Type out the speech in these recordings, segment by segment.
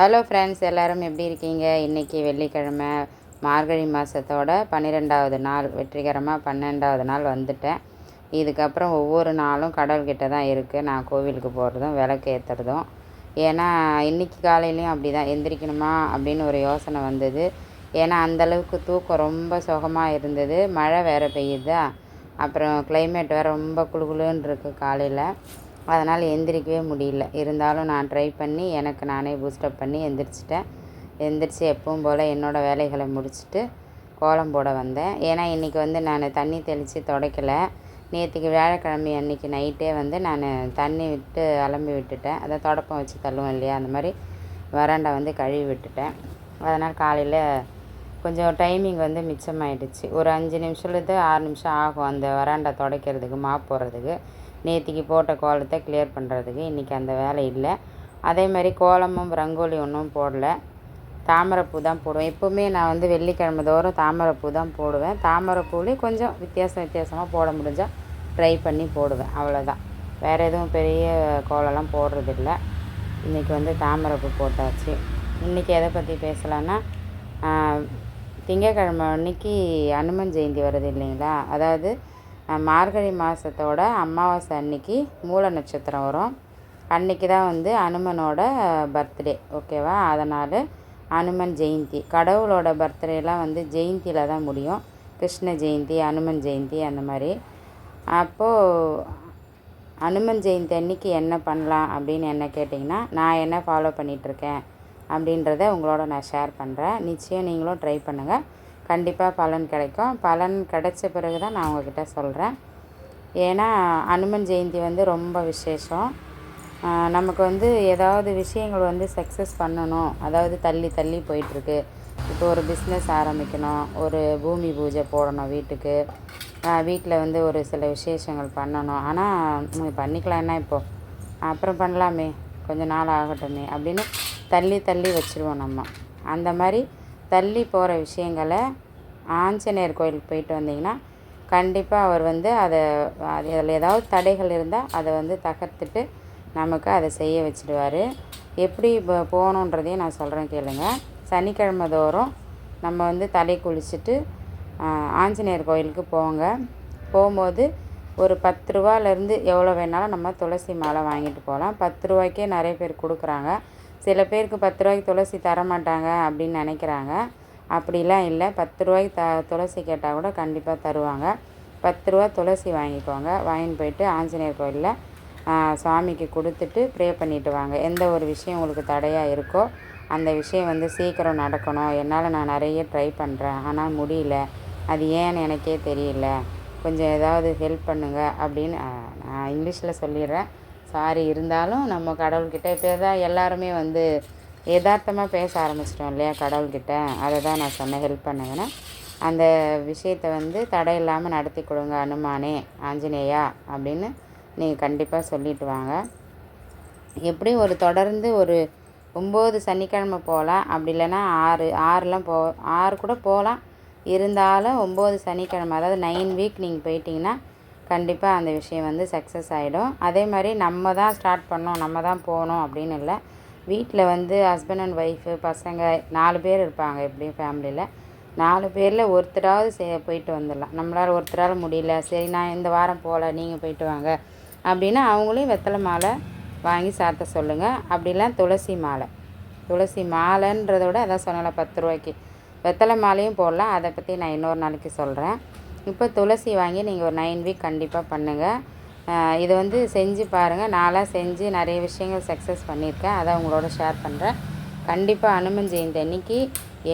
Hello friends எல்லோரும் எப்படி இருக்கீங்க? இன்றைக்கி வெள்ளிக்கிழமை மார்கழி மாதத்தோட பன்னிரெண்டாவது நாள் வெற்றிகரமாக பன்னெண்டாவது நாள் வந்துட்டேன். இதுக்கப்புறம் ஒவ்வொரு நாளும் கடவுள்கிட்ட தான் இருக்குது நான் கோவிலுக்கு போகிறதும் விளக்கு ஏற்றுறதும் ஏன்னா இன்றைக்கி காலையிலையும் அப்படி தான் எந்திரிக்கணுமா அப்படின்னு ஒரு யோசனை வந்தது. ஏன்னா அந்தளவுக்கு தூக்கம் ரொம்ப சுகமாக இருந்தது. மழை வேறு பெய்யுதா? அப்புறம் கிளைமேட் வேறு ரொம்ப குளுகுளுன்னு இருக்குது காலையில். அதனால் எந்திரிக்கவே முடியல. இருந்தாலும் நான் ட்ரை பண்ணி எனக்கு நானே பூஸ்டப் பண்ணி எந்திரிச்சிட்டேன். எந்திரிச்சு எப்பவும் போல் என்னோடய வேலைகளை முடிச்சுட்டு கோலம் போட வந்தேன். ஏன்னா இன்றைக்கி வந்து நான் தண்ணி தெளித்து துடைக்கல. நேற்றுக்கு வியாழக்கிழமை அன்றைக்கி நைட்டே வந்து நான் தண்ணி விட்டு அலம்பி விட்டுட்டேன். அதை தொடப்பம் வச்சு தள்ளுவோம் இல்லையா? அந்த மாதிரி வராண்டை வந்து கழுவி விட்டுட்டேன். அதனால் காலையில் கொஞ்சம் டைமிங் வந்து மிச்சமாயிடுச்சு. ஒரு அஞ்சு நிமிஷத்துலேருந்து ஆறு நிமிஷம் ஆகும் அந்த வராண்டை துடைக்கிறதுக்கு மாப் போடுறதுக்கு. நேற்றுக்கு போட்ட கோலத்தை கிளியர் பண்ணுறதுக்கு இன்றைக்கி அந்த வேலை இல்லை. அதே மாதிரி கோலமும் ரங்கோலி ஒன்றும் போடல. தாமரைப்பூ தான் போடுவேன். எப்போவுமே நான் வந்து வெள்ளிக்கிழமை தோறும் தாமரைப்பூ தான் போடுவேன். தாமரைப்பூலேயும் கொஞ்சம் வித்தியாசம் வித்தியாசமாக போட முடிஞ்சால் ட்ரை பண்ணி போடுவேன். அவ்வளோதான் வேறு எதுவும் பெரிய கோலம்லாம் போடுறதில்ல. இன்றைக்கி வந்து தாமரைப்பூ போட்டாச்சு. இன்றைக்கி எதை பற்றி பேசலான்னா திங்கக்கிழமை அன்னைக்கு அனுமன் ஜெயந்தி வருது இல்லைங்களா? அதாவது மார்கழி மாதத்தோட அமாவாசை அன்னைக்கு மூல நட்சத்திரம் வரும். அன்னைக்கு தான் வந்து அனுமனோட பர்த்டே ஓகேவா அதனால் அனுமன் ஜெயந்தி. கடவுளோட பர்த்டேலாம் வந்து ஜெயந்தியில் தான் முடியும். கிருஷ்ண ஜெயந்தி அனுமன் ஜெயந்தி அந்த மாதிரி. அப்போது அனுமன் ஜெயந்தி அன்னைக்கு என்ன பண்ணலாம் அப்படின்னு என்ன கேட்டிங்கன்னா நான் என்ன ஃபாலோ பண்ணிகிட்ருக்கேன் அப்படின்றத உங்களோட நான் ஷேர் பண்ணுறேன் நிச்சயம் நீங்களும் ட்ரை பண்ணுங்கள் கண்டிப்பாக பலன் கிடைக்கும். பலன் கிடைச்ச பிறகு தான் நான் உங்ககிட்ட சொல்கிறேன் ஏன்னா அனுமன் ஜெயந்தி வந்து ரொம்ப விசேஷம். நமக்கு வந்து ஏதாவது விஷயங்கள் வந்து சக்ஸஸ் பண்ணணும். அதாவது தள்ளி தள்ளி போயிட்டுருக்கு. இப்போ ஒரு பிஸ்னஸ் ஆரம்பிக்கணும். ஒரு பூமி பூஜை போடணும் வீட்டுக்கு. வீட்டில் வந்து ஒரு சில விசேஷங்கள் பண்ணணும். ஆனால் பண்ணிக்கலாம் என்ன இப்போது அப்புறம் பண்ணலாமே. கொஞ்சம் நாள் ஆகட்டுமே அப்படின்னு தள்ளி தள்ளி வச்சுருவோம் நம்ம. அந்த மாதிரி தள்ளி போகிற விஷயங்களை ஆஞ்சநேயர் கோயிலுக்கு போயிட்டு வந்தீங்கன்னா கண்டிப்பாக அவர் வந்து அதை அதில் ஏதாவது தடைகள் இருந்தால் அதை வந்து தகர்த்துட்டு நமக்கு அதை செய்ய வச்சுடுவார். எப்படி இப்போ போகணுன்றதையும் நான் சொல்கிறேன் கேளுங்க. சனிக்கிழமை தோறும் நம்ம வந்து தலை குளிச்சுட்டு ஆஞ்சநேயர் கோயிலுக்கு போங்க. போகும்போது ஒரு பத்து ரூபாலேருந்து எவ்வளோ வேணாலும் நம்ம துளசி மாலை வாங்கிட்டு போகலாம். பத்து ரூபாய்க்கே நிறைய பேர் கொடுக்குறாங்க. சில பேருக்கு பத்து ரூபாய்க்கு துளசி தர மாட்டாங்க அப்படின்னு நினைக்கிறாங்க. அப்படிலாம் இல்லை. பத்து ரூபாய்க்கு த துளசி கேட்டால் கூட கண்டிப்பாக தருவாங்க. பத்து ரூபா துளசி வாங்கிக்கோங்க. வாங்கிட்டு போயிட்டு ஆஞ்சநேயர் கோயிலில் சுவாமிக்கு கொடுத்துட்டு ப்ரே பண்ணிவிட்டு வாங்க. எந்த ஒரு விஷயம் உங்களுக்கு தடையாக இருக்கோ அந்த விஷயம் வந்து சீக்கிரம் நடக்கணும். என்னால் நான் நிறைய ட்ரை பண்ணுறேன் ஆனால் முடியல. அது ஏன்னு எனக்கே தெரியல. கொஞ்சம் ஏதாவது ஹெல்ப் பண்ணுங்கள் அப்படின்னு நான் இங்கிலீஷில் சொல்லிடுறேன். சாரி இருந்தாலும் நம்ம கடவுள்கிட்ட இப்போ தான் எல்லாருமே வந்து யதார்த்தமாக பேச ஆரம்பிச்சிட்டோம் இல்லையா கடவுள்கிட்ட? அதை தான் நான் சொன்னேன் ஹெல்ப் பண்ணுங்கன்னு அந்த விஷயத்தை வந்து தடை இல்லாமல் நடத்தி கொடுங்க அனுமானே ஆஞ்சநேயா அப்படின்னு நீங்கள் கண்டிப்பாக சொல்லிட்டு வாங்க. எப்படி ஒரு தொடர்ந்து ஒரு ஒம்பது சனிக்கிழமை போகலாம். அப்படி இல்லைன்னா ஆறு ஆறுலாம் போ ஆறு கூட போகலாம். இருந்தாலும் ஒம்பது சனிக்கிழமை அதாவது நைன் வீக் நீங்கள் போயிட்டீங்கன்னா கண்டிப்பாக அந்த விஷயம் வந்து சக்ஸஸ் ஆகிடும் அதே மாதிரி நம்ம தான் ஸ்டார்ட் பண்ணோம் நம்ம தான் போகணும் அப்படின்னு இல்லை. வீட்டில் வந்து ஹஸ்பண்ட் அண்ட் ஒய்ஃபு பசங்க நாலு பேர் இருப்பாங்க எப்படியும் ஃபேமிலியில் நாலு பேரில் ஒருத்தராவது சே போயிட்டு வந்துடலாம். நம்மளால் ஒருத்தரால் முடியல. சரி நான் இந்த வாரம் போகல நீங்கள் போயிட்டு வாங்க. அப்படின்னா அவங்களையும் வெத்தலை மாலை வாங்கி சாத்த சொல்லுங்கள் அப்படிலாம் துளசி மாலை. துளசி மாலைன்றத விட அதான் சொன்னல பத்து ரூபாய்க்கு. வெத்தலை மாலையும் போடலாம். அதை பற்றி நான் இன்னொரு நாளைக்கு சொல்கிறேன் இப்போ துளசி வாங்கி நீங்கள் ஒரு நைன் வீக் கண்டிப்பாக பண்ணுங்கள் இதை வந்து செஞ்சு பாருங்கள் நாளாக செஞ்சு நிறைய விஷயங்கள் சக்ஸஸ் பண்ணியிருக்கேன். அதை உங்களோட ஷேர் பண்ணுறேன் கண்டிப்பாக அனுமன் ஜெயந்தி அன்னைக்கு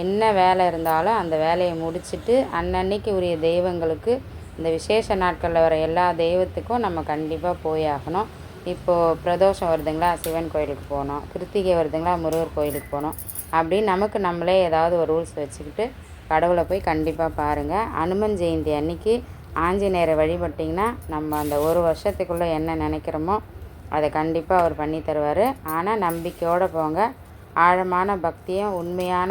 என்ன வேலை இருந்தாலும் அந்த வேலையை முடிச்சுட்டு அன்னன்னைக்கு உரிய தெய்வங்களுக்கு இந்த விசேஷ நாட்களில் வர எல்லா தெய்வத்துக்கும் நம்ம கண்டிப்பாக போய் ஆகணும். இப்போது பிரதோஷம் வருதுங்களா? சிவன் கோயிலுக்கு போகணும் கிருத்திகை வருதுங்களா? முருகர் கோயிலுக்கு போகணும் அப்படின்னு நமக்கு நம்மளே ஏதாவது ஒரு ரூல்ஸ் வச்சுக்கிட்டு கடவுளை போய் கண்டிப்பாக பாருங்கள் அனுமன் ஜெயந்தி அன்னைக்கு ஆஞ்சநேயரை வழிபட்டிங்கன்னா நம்ம அந்த ஒரு வருஷத்துக்குள்ளே என்ன நினைக்கிறோமோ அதை கண்டிப்பாக அவர் பண்ணி தருவார். ஆனால் நம்பிக்கையோடு போங்க. ஆழமான பக்தியும் உண்மையான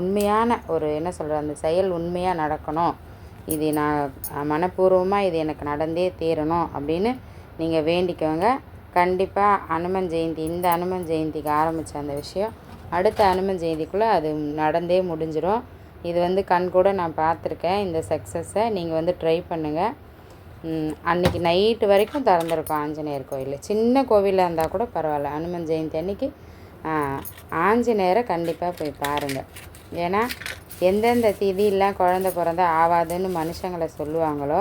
உண்மையான ஒரு என்ன சொல்கிறது அந்த செயல் உண்மையாக நடக்கணும். இது நான் மனப்பூர்வமாக இது எனக்கு நடந்தே தீரணும் அப்படின்னு நீங்கள் வேண்டிக்கோங்க. கண்டிப்பாக அனுமன் ஜெயந்தி இந்த அனுமன் ஜெயந்திக்கு ஆரம்பித்த அந்த விஷயம் அடுத்த அனுமன் ஜெயந்திக்குள்ளே அது நடந்தே முடிஞ்சிடும் இது வந்து கண் கூட நான் பார்த்துருக்கேன். இந்த சக்ஸஸை நீங்கள் வந்து ட்ரை பண்ணுங்கள் அன்றைக்கி நைட்டு வரைக்கும் திறந்துருக்கும் ஆஞ்சநேயர் கோயில். சின்ன கோவிலாக இருந்தால் கூட பரவாயில்ல. அனுமன் ஜெயந்தி அன்னைக்கு ஆஞ்சநேயரை கண்டிப்பாக போய் பாருங்கள் ஏன்னா எந்தெந்த திதியெலாம் குழந்த பிறந்தா ஆவாதுன்னு மனுஷங்களை சொல்லுவாங்களோ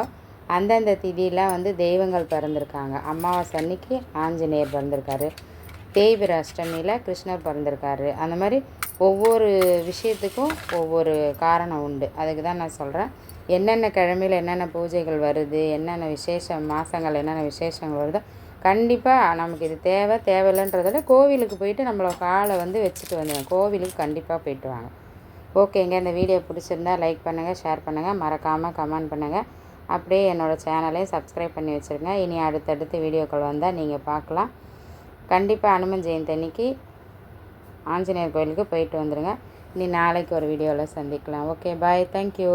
அந்தந்த திதியெலாம் வந்து தெய்வங்கள் பிறந்திருக்காங்க. அமாவாசை அன்னைக்கு ஆஞ்சநேயர் பிறந்திருக்காரு. தேய்பிர அஷ்டமியில் கிருஷ்ணர் பிறந்திருக்காரு. அந்த மாதிரி ஒவ்வொரு விஷயத்துக்கும் ஒவ்வொரு காரணம் உண்டு. அதுக்கு தான் நான் சொல்கிறேன் என்னென்ன கிழமையில் என்னென்ன பூஜைகள் வருது என்னென்ன விசேஷம் மாதங்கள் என்னென்ன விசேஷங்கள் வருதோ கண்டிப்பாக நமக்கு இது தேவை தேவையில்லைன்றதில் கோவிலுக்கு போயிட்டு நம்மளோட காலை வந்து வச்சுட்டு வந்துடுங்க கோவிலுக்கு கண்டிப்பாக போயிட்டு வாங்க. ஓகேங்க இந்த வீடியோ பிடிச்சிருந்தா லைக் பண்ணுங்கள் ஷேர் பண்ணுங்கள் மறக்காமல் கமெண்ட் பண்ணுங்கள் அப்படியே என்னோடய சேனலையும் சப்ஸ்கிரைப் பண்ணி வச்சுருங்க. இனி அடுத்தடுத்து வீடியோக்கள் வந்தால் நீங்கள் பார்க்கலாம். கண்டிப்பாக அனுமன் ஜெயந்தி அன்னைக்கு ஆஞ்சநேயர் கோயிலுக்கு போயிட்டு வந்துடுங்க இனி நாளைக்கு ஒரு வீடியோவில் சந்திக்கலாம். Okay bye thank you